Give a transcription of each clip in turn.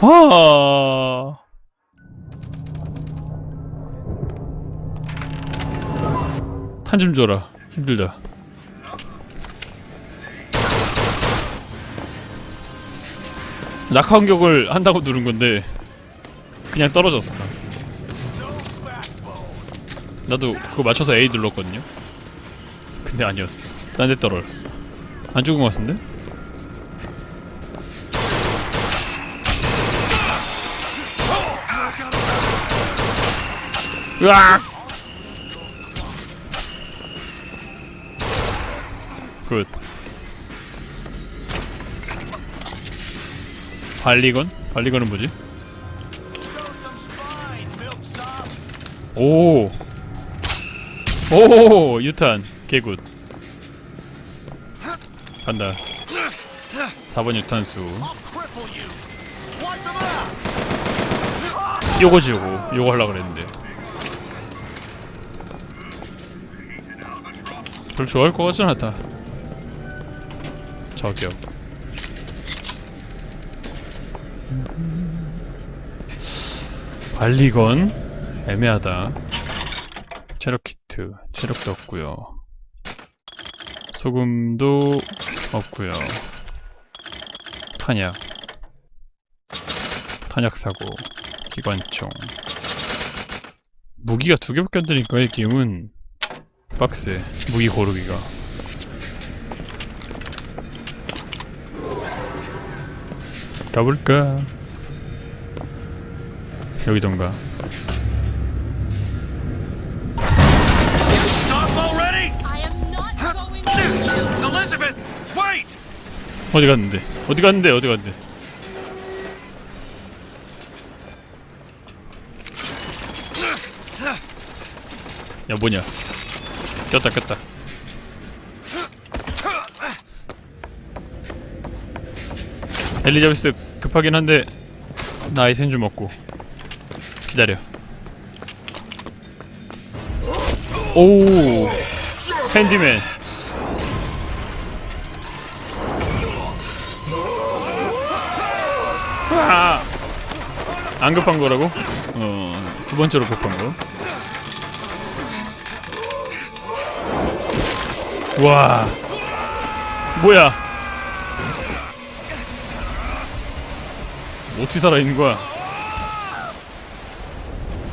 아. 탄 좀 줘라. 힘들다. 낙하 공격을 한다고 누른 건데 그냥 떨어졌어. 나도 그거 맞춰서 A 눌렀거든요. 근데 아니었어. 딴 데 떨어졌어. 안 죽은 것 같은데? 으악! 굿. 발리건? 발리건은 뭐지? 오! 오! 유탄. 개굿. 간다. 4번 유탄수. 요거지 요거. 요거 하려고 그랬는데. 별 좋아할 것 같진 않다. 저격. 발리건 애매하다. 체력 키트, 체력도 없고요. 소금도 없고요. 탄약, 탄약 사고, 기관총. 무기가 두 개밖에 안 되니까 이 게임은 빡세. 무기 고르기가. 가볼까? 여기던가. 어디 갔는데? 어디 갔는데? 어디 갔는데? 야 뭐냐? 꼈다 꼈다. 엘리자베스 급하긴 한데 나 아이템 좀 먹고 기다려. 오 핸디맨. 안 급한 거라고? 어, 두 번째로 급한 거. 와. 뭐야? 어떻게 살아있는 거야?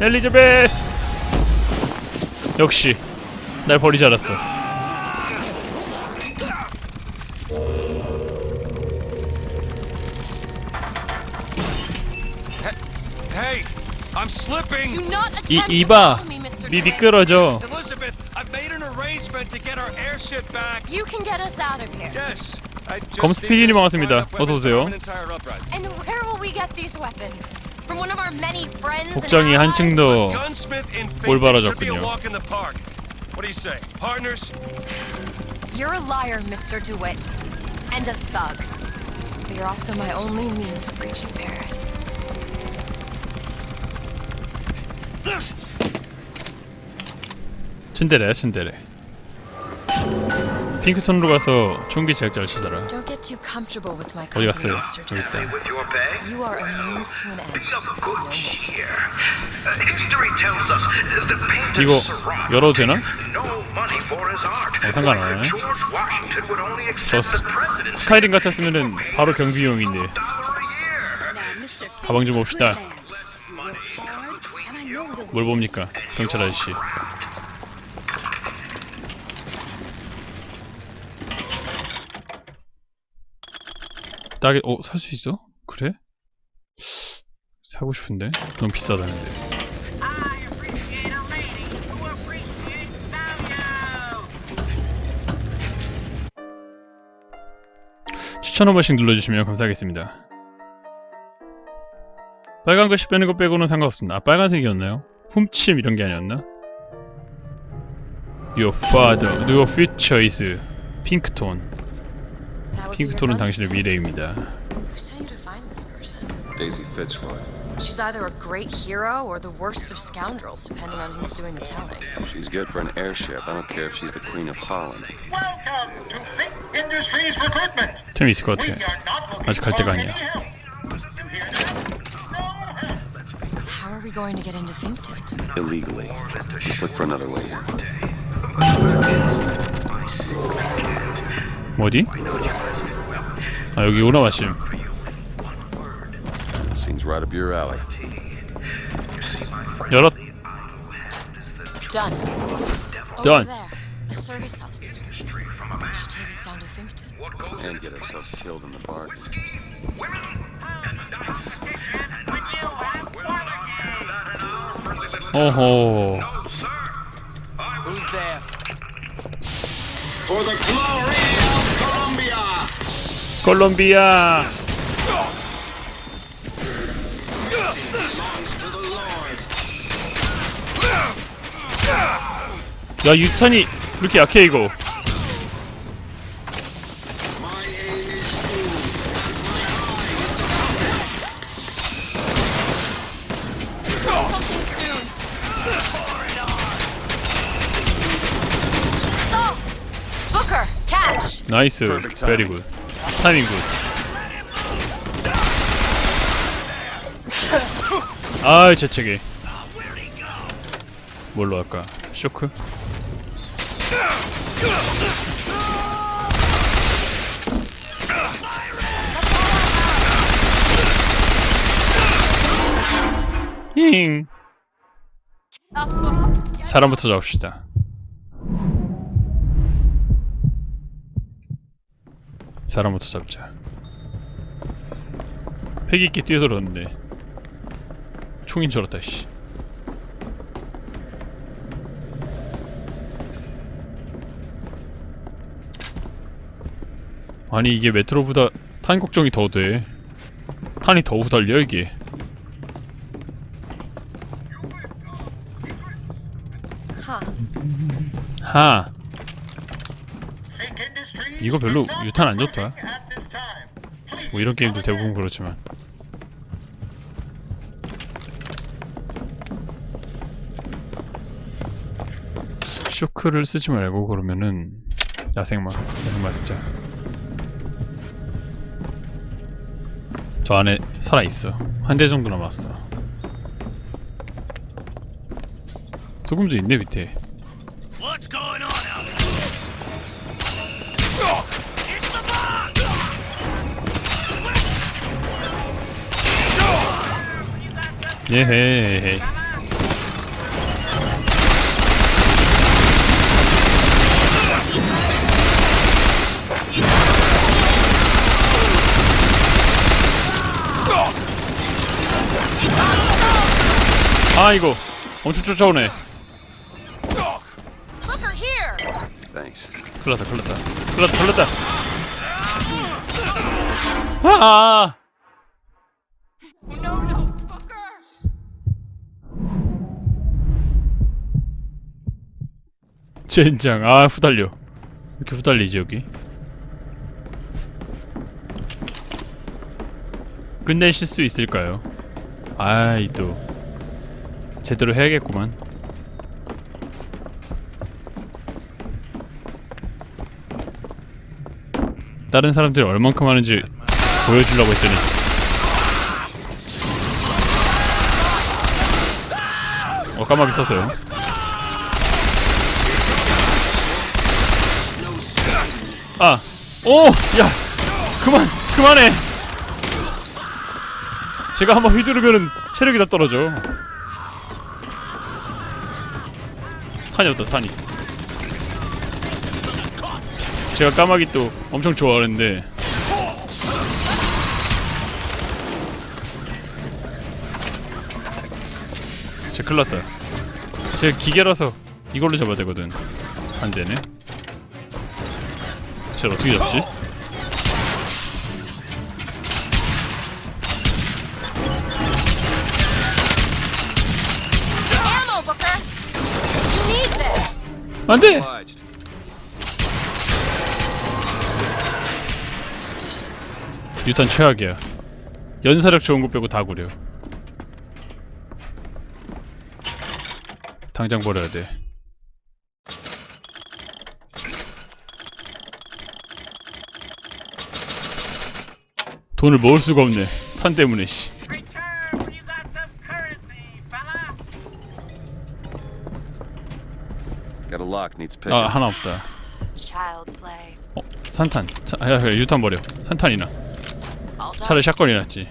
엘리자베스! 역시, 날 버리지 않았어. I'm slipping! Do not 이, attempt to 이봐! follow me, Mr. 미 Drake. 미끄러져. Elizabeth, I've made an arrangement to get our airship back. You can get us out of here. Yes. I just 검스 need to PD님 find 반갑습니다. enough weapons 어서 오세요. arm an entire uprising. And where will we get these weapons? From one of our many friends and 복장이 allies? 한층 더 Gunsmith in 올바라졌군요. should be a walk in the park. What do you say, partners? You're a liar, Mr. DeWitt. And a thug. But you're also my only means of reaching Paris. 친데레야 친데레. 핑크톤으로 가서 총기 제작자를 치더라. Don't get too comfortable with my 어디 company, 갔어요? Mr. 저기 DeWitt. 있다. With your pay? You are a means to an end. Of good cheer. Uh, history tells us the painter 이거 Seurat 열어도 되나? no money for his art. 어, 상관 안 하네. George Washington would only 저 accept 스, the 스카이림 같았으면은 바로 경비용인데. dollar a year. 가방 좀 봅시다. 뭘 봅니까? 경찰 아저씨. 딱에 어, 살 수 있어? 그래? 사고 싶은데? 너무 비싸다는데. 추천 한 번씩 눌러주시면 감사하겠습니다. 빨간 글씨 빼는 거 빼고는 상관없습니다. 아, 빨간색이었나요? 훔침 이런 게 아니었나? Your father, your future is 핑크 핑크톤은 당신의 gunsmith. 미래입니다. Who sent you to find this person? Daisy Fitzroy. She's either a great hero or the worst of scoundrels, depending on who's doing the telling. She's good for an airship. I don't care if she's the Queen of Holland. Welcome to Think Industries Recruitment. 템이 있을 것 We 같아. are not looking 아직 갈 for 때가 any 아니야. help. You hear that? No help. How are we going to get into Finkton? Illegally. Let's look for another way here. 어디? 아 여기구나 마침. Seems right up your alley. 열었. Done. Done. Over there, a service elevator. Should take us down to Finkton. And get ourselves killed in the bargain. When you have quality. 오호. Who's there? For the glory of Colombia! 콜롬비아. 야 유탄이 왜 이렇게 약해 이거? 나이스. Perfect timing. 베리 굿. 타이밍 굿. 아이 재채기. 뭘로 할까? 쇼크? 힝. 사람부터 잡읍시다. 사람부터 잡자. 패기 있게 뛰어들었는데 총인 줄 알았다 씨. 아니 이게 메트로보다 탄 걱정이 더 돼. 탄이 더 후달려 이게. 하. 이거 별로 유탄 안 좋다. 뭐 이런 게임도 대부분. 그렇지만. 쇼크를 쓰지 말고 그러면은 야생마, 야생마 쓰자. 저 안에 살아 있어. 한 대 정도 남았어. 소금도 있네 밑에. 예헤헤. 아 이거 엄청 쫓아오네. 큰일났다 큰일났다. 큰일났다 큰일났다. 아 젠장. 아 후달려. 이렇게 후달리지 여기? 끝내실 수 있을까요? 아이 또 제대로 해야겠구만. 다른 사람들이 얼만큼 하는지 보여주려고 했더니. 어 까마귀 썼어요 아, 오, 야, 그만, 그만해. 제가 한번 휘두르면은 체력이 다 떨어져. 탄이 없다, 탄이. 제가 까마귀 또 엄청 좋아하는데. 제 큰일 났다. 제가 기계라서 이걸로 잡아야 되거든. 안 되네. 쟤 어떻게 잡지? 안돼! 유탄 최악이야. 연사력 좋은 거 빼고 다 구려. 당장 버려야 돼. 돈을 모을 수가 없네. 탄 때문에 씨. Got a lock, needs 아. 하나 없다. Child's play. 어 산탄. 자, 야, 야, 유탄 버려. 산탄이나. 차라리 샷건이 낫지.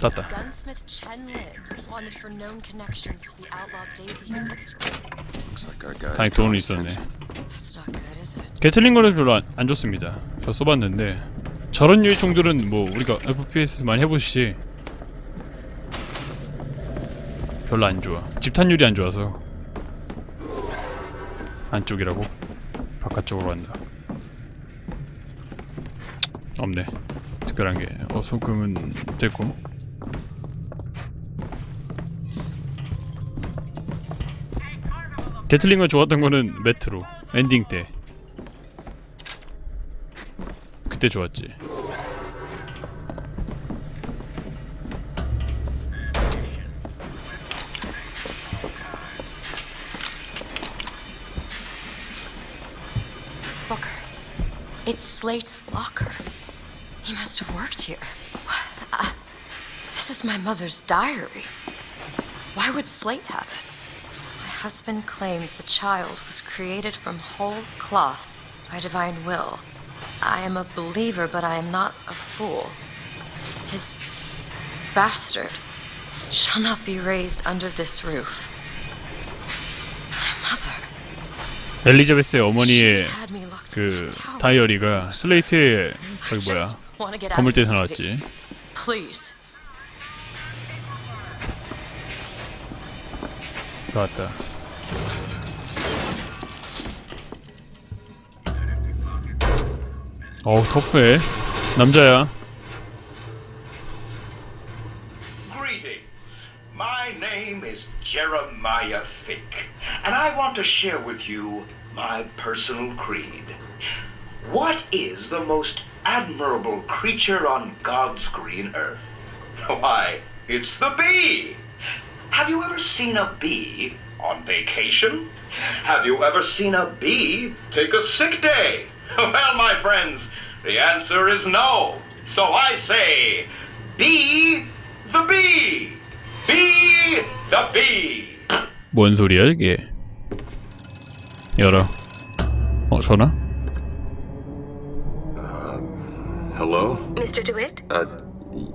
땄다. Gunsmith Chen Lin, wanted for known connections to the outlaw Daisy Units. Looks like our guys. 다행히 돈은 있었네. That's not good, is it? 게틀링 거는 별로 안, 안 좋습니다. 저 써봤는데 저런 유의 총들은 뭐 우리가 FPS에서 많이 해보시지 별로 안 좋아. 집탄율이 안 좋아서 안쪽이라고 바깥쪽으로 간다. 없네. 특별한 게. 어 소금은 됐고. 게틀링거 좋았던 거는 메트로 엔딩 때. 그때 좋았지. Slate's locker. He must have worked here. Uh, this is my mother's diary. Why would Slate have it? My husband claims the child was created from whole cloth by divine will. I am a believer, but I am not a fool. His bastard shall not be raised under this roof. My mother. 엘리자베스의 어머니의 had me locked 그. 다이어리가 슬레이트의 저기 뭐야 건물대에서. 나왔지. Please. 나왔다. 어우 터프해. 남자야. Greetings. My name is Jeremiah Fink, and I want to share with you my personal creed. What is the most admirable creature on God's green earth? Why, it's the bee! Have you ever seen a bee on vacation? Have you ever seen a bee take a sick day? Well, my friends, the answer is no. So I say, be the bee! Be the bee! 뭔 소리야 이게? Yoda. What's on her? Uh, hello? Mr. DeWitt? Uh,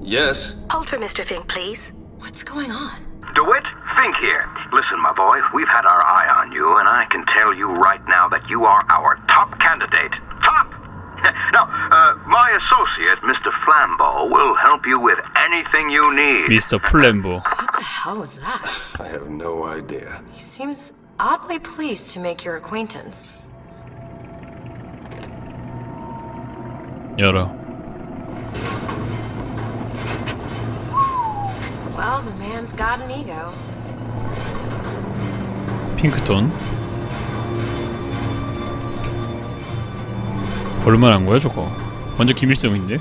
yes. Hold for Mr. Fink, please. What's going on? DeWitt, Fink here. Listen, my boy, we've had our eye on you, and I can tell you right now that you are our top candidate. Top! now, uh, my associate, Mr. Flambeau, will help you with anything you need. Mr. Flambeau. What the hell was that? I have no idea. He seems oddly pleased to make your acquaintance. 열어. Well, the man's got an ego. 핑크톤. 얼마나 한 거야 저거? 완전 기밀성인데?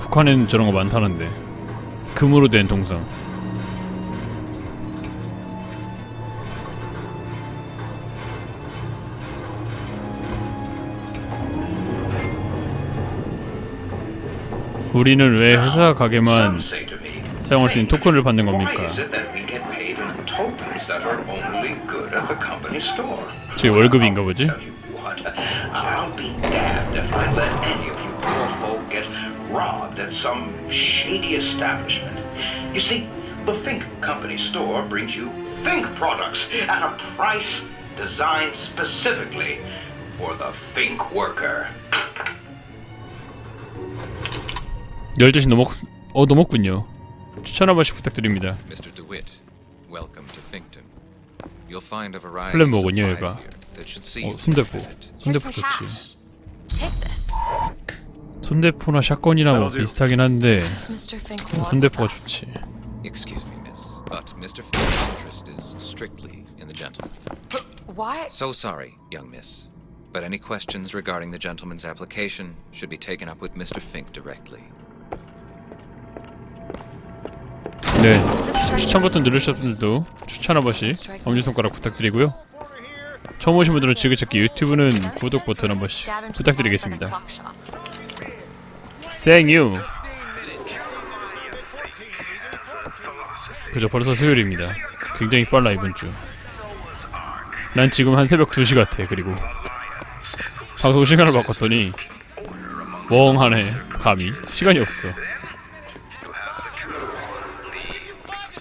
북한에는 저런 거 많다는데. 금으로 된 동상. 우리는 왜 회사 가게만 사용할 수 있는 토큰을 받는 겁니까? 저희 월급인가 보지? Tell you what, I'll be damned if I let any of you poor folk get robbed at some shady establishment. You see, the Fink Company store brings you Fink products at a price designed specifically for the Fink worker. 12시 넘었, 어, 넘었군요. 추천 한 번씩 부탁드립니다. Mr. DeWitt, welcome to Finkton. You'll find a variety 플랜 of 뭐군요, supplies 얘가. here that should see 어, 손대포. Here's 손대포 some 좋지. cash. Take this. 손대포나 샷건이나 뭐. 비슷하긴 한데 Does Mr. Fink want 손대포가 with us? 좋지. Excuse me, miss, but Mr. Fink's interest is strictly in the gentleman. Why? So sorry, young miss, but any questions regarding the gentleman's application should be taken up with Mr. Fink directly. 네. 추천 버튼 누르셨던 분들도 추천 한 번씩 엄지손가락 부탁드리고요. 처음 오신 분들은 지그찾기 유튜브는 구독 버튼 한 번씩 부탁드리겠습니다? 생유 그죠 벌써 수요일입니다. 굉장히 빨라 이번 주난 지금 한 새벽 2시 같아 그리고. 방송 시간을 바꿨더니 멍하네 감이. 시간이 없어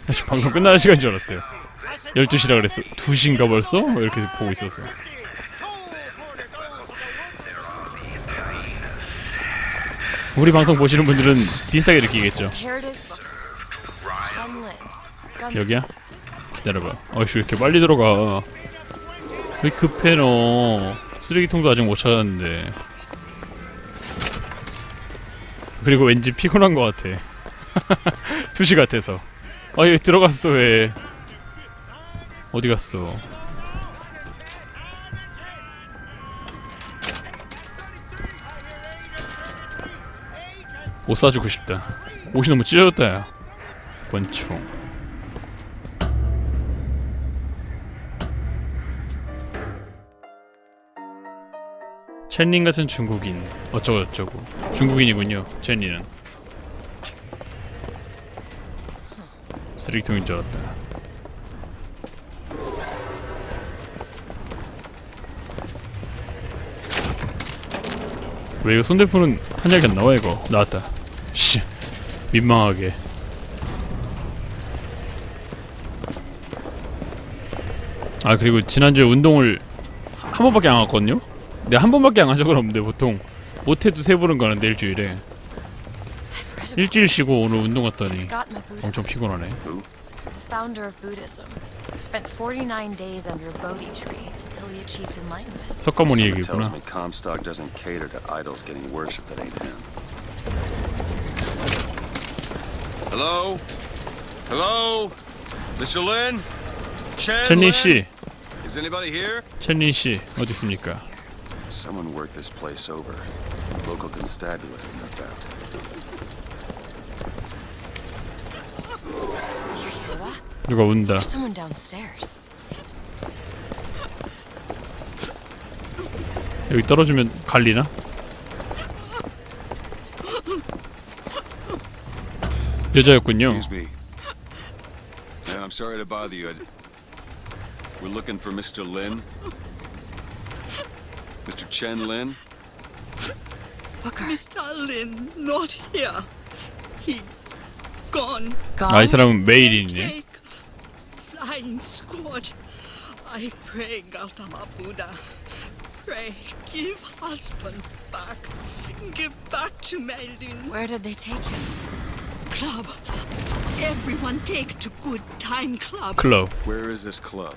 사실 방송 끝나는 시간인 줄 알았어요 12시라 그랬어 2시인가 벌써? 이렇게 보고 있었어 우리 방송 보시는 분들은 비슷하게 느끼겠죠. 여기야? 기다려봐. 어이씨, 왜 이렇게 빨리 들어가. 왜 급해, 너. 쓰레기통도 아직 못 찾았는데. 그리고 왠지 피곤한 것 같아. 2시 같아서. 아, 얘 들어갔어, 왜. 어디 갔어? 옷 사주고 싶다. 옷이 너무 찢어졌다, 야. 권총. 첸린 같은 중국인 어쩌고저쩌고 중국인이군요 첸린은 쓰레기통인 줄 알았다. 왜 이거 손대포는 탄약이 안 나와 이거. 나왔다. 씨 민망하게. 아 그리고 지난주에 운동을 한 번밖에 안 갔거든요? 내가 한 번밖에 안간 적은 없는데 보통 못해도 세 번은 가는데 일주일에 일주일. 쉬고 오늘 운동 갔더니 엄청 피곤하네 the founder of Buddhism. Spent 49 days under a Bodhi tree until he achieved enlightenment. 석가모니 얘기구나 me Comstock doesn't cater to idols getting worshipped that ain't him. Hello? Hello? Mr. Lin? Chen 첸린 Lin? 씨 Is anybody here? 첸린 씨 어디 있습니까 Someone worked this place over. Local constabulary, no doubt. Did you hear that? 누가 운다 someone downstairs. 여기 떨어지면 갈리나 여자였군요 Excuse me. Yeah, I'm sorry to bother you. We're looking for Mr. Lin. Mr. Chen Lin? Booker. Mr. Lin, not here. He gone. Gone? 아 이 사람은 메일이네 flying squad. I pray, Gautama Buddha. Pray, give husband back. Give back to Meldin. Where did they take him? Club. Everyone take to good time club. 클럽 Where is this club?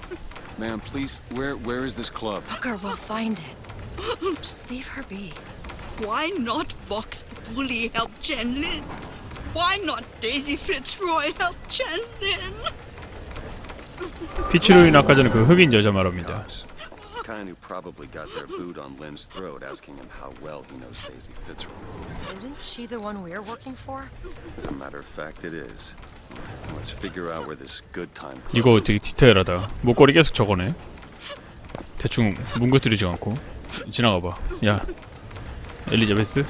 Ma'am, please, where where is this club? Booker, we'll find it. Just leave her be. Why not Vox Populi help Chen Lin? Why not Daisy Fitzroy help Chen Lin? 피치로인 아까 전에 그 흑인 여자 말합니다. Kind who probably got their boot on Lin's throat asking him how well he knows Daisy Fitzroy. Isn't she the one we're working for? As a matter of fact, it is. Let's figure out where this good time club 이거. 되게 디테일하다 목걸이 계속 저거네 대충 뭉거뜨리지 않고 지나가봐 야 엘리자베스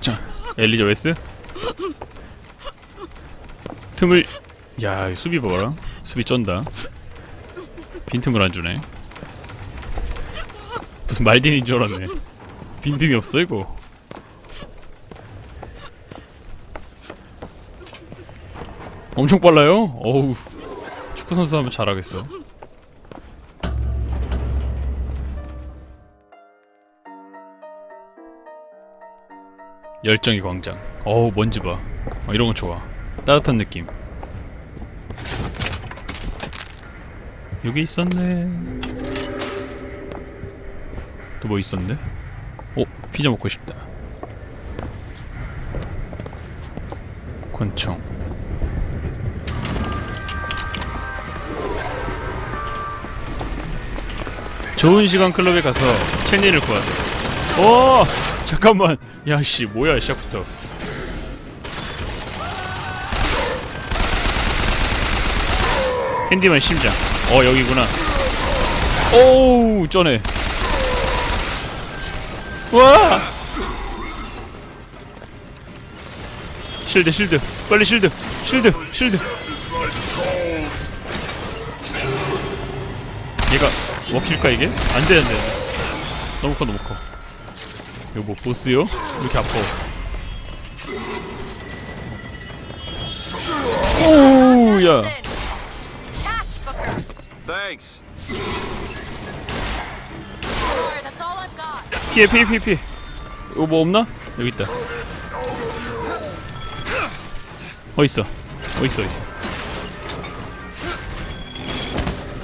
자 엘리자베스 틈을 야 이 수비 봐봐라 수비 쩐다 빈틈을 안 주네 무슨 말딘인 줄 알았네 빈틈이 없어 이거 엄청 빨라요 어우 축구 선수 하면 잘하겠어. 열정의 광장. 어우 먼지 봐. 어, 이런 거 좋아. 따뜻한 느낌. 여기 있었네. 또 뭐 있었네? 어 피자 먹고 싶다. 권총. 좋은 시간 클럽에 가서 첸니를 구하세요. 오! 잠깐만. 야, 씨, 뭐야, 시작부터. 핸디만 심장 어 여기구나. 오우 쩌네. 와! 실드 실드. 빨리 실드. 실드 실드. 얘가 먹힐까 이게? 안돼 안돼 너무 커 너무 커. 뭐 보스요? 왜 이렇게 아파? Booker. Thanks. Sorry, that's all I've got. 피해 피해 피해 피해. 이거 뭐 없나? 여기 있다. 어딨어. 어딨어 어딨어.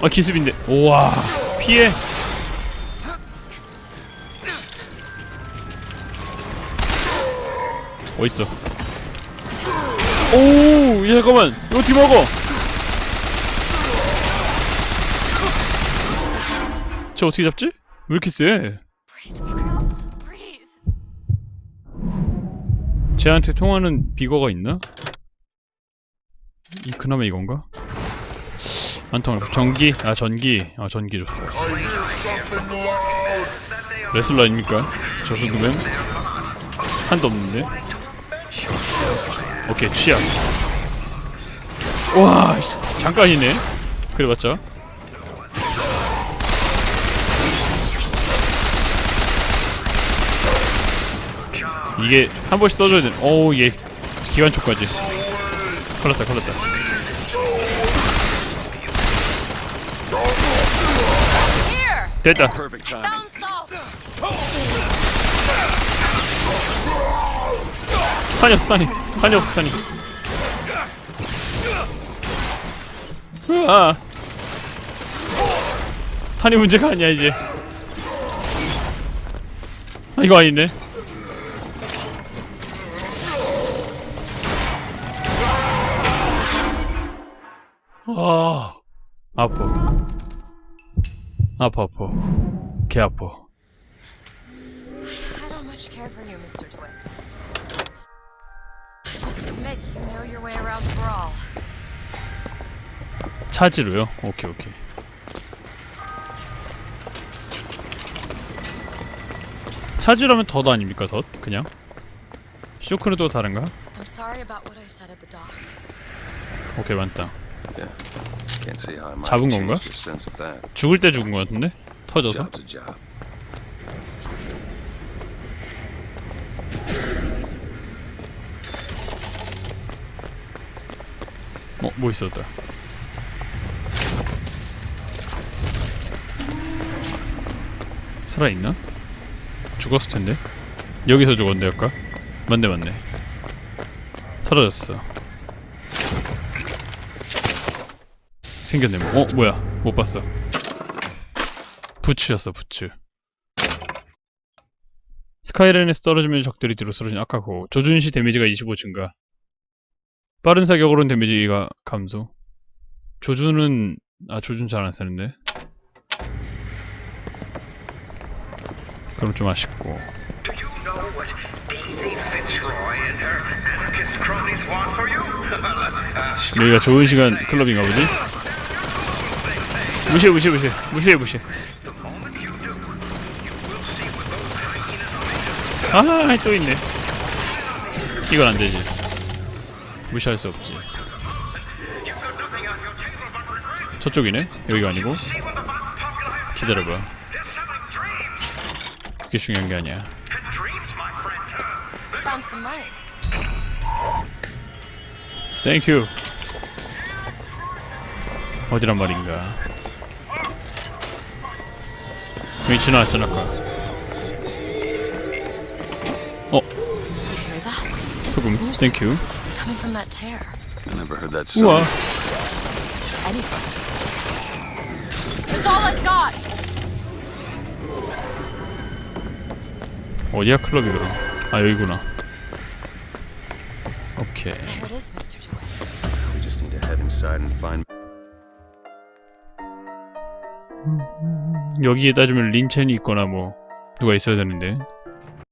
아 기습인데. 우와. 피해. 어딨어. 오야 잠깐만. 이거 어떻게 먹어 쟤 어떻게 잡지? 왜 이렇게 세? 쟤한테 통하는 비거가 있나? 이 그나마 이건가? 안 통하네. 전기? 아 전기. 아 전기 좋다. 레슬러 아닙니까? 저 정도면 한도 없는데. 오케이 취약. 와 씨, 잠깐이네. 그래 봤자. 이게 한 번씩 써줘야 돼. 오우 얘 기관총까지. 걸렸다 걸렸다. 됐다. 스탄이 없어 스탄이. 스탄이 없어 스탄이. 으아. 탄이 문제가 아니야 이제. 아 이거 아니네. 아 아파. 아파 아파. 개 아파. I don't much care for you, Mr. Twin. I must admit, you know your way around Brawl. 차지로요? 오케이 오케이. 차지라면 덧 아닙니까 덧? 그냥? 쇼크는 또 다른가? I'm sorry about what I said at the docks. 오케이 맞다. 잡은 건가? 죽을 때 죽은 것 같은데? 터져서? 어, 뭐 있었다. 살아있나? 죽었을 텐데? 여기서 죽었는데, 아까? 맞네, 맞네. 사라졌어. 생겼네, 뭐. 어, 뭐야. 못 봤어. 부츠였어, 부츠. 스카이라인에서 떨어지면 적들이 뒤로 쓰러진 아까 그거. 조준시 데미지가 25 증가. 빠른 사격으로는 데미지가 감소. 조준은 아 조준 잘 안 쓰는데. 그럼 좀 아쉽고. 여기가 좋은 시간 클럽인가 보지? 무시해 무시해 무시해 무시해 무시해. 아또 있네. 이건 안 되지. 무시할 수 없지. 저쪽이네. 여기가 아니고 기다려봐. 그게 중요한 게 아니야. 땡큐. 어디란 말인가? 어 You hear that? 소금. 땡큐. It's coming from that tear. I never heard that song. 우와. I suspect any bugs are missing. It's all I've got! 어디야 클럽이 그럼? 아 여기구나. 오케이. There it is, Mr. Twin. We just need to head inside and find. 여기에 따지면 린첸이 있거나 뭐 누가 있어야 되는데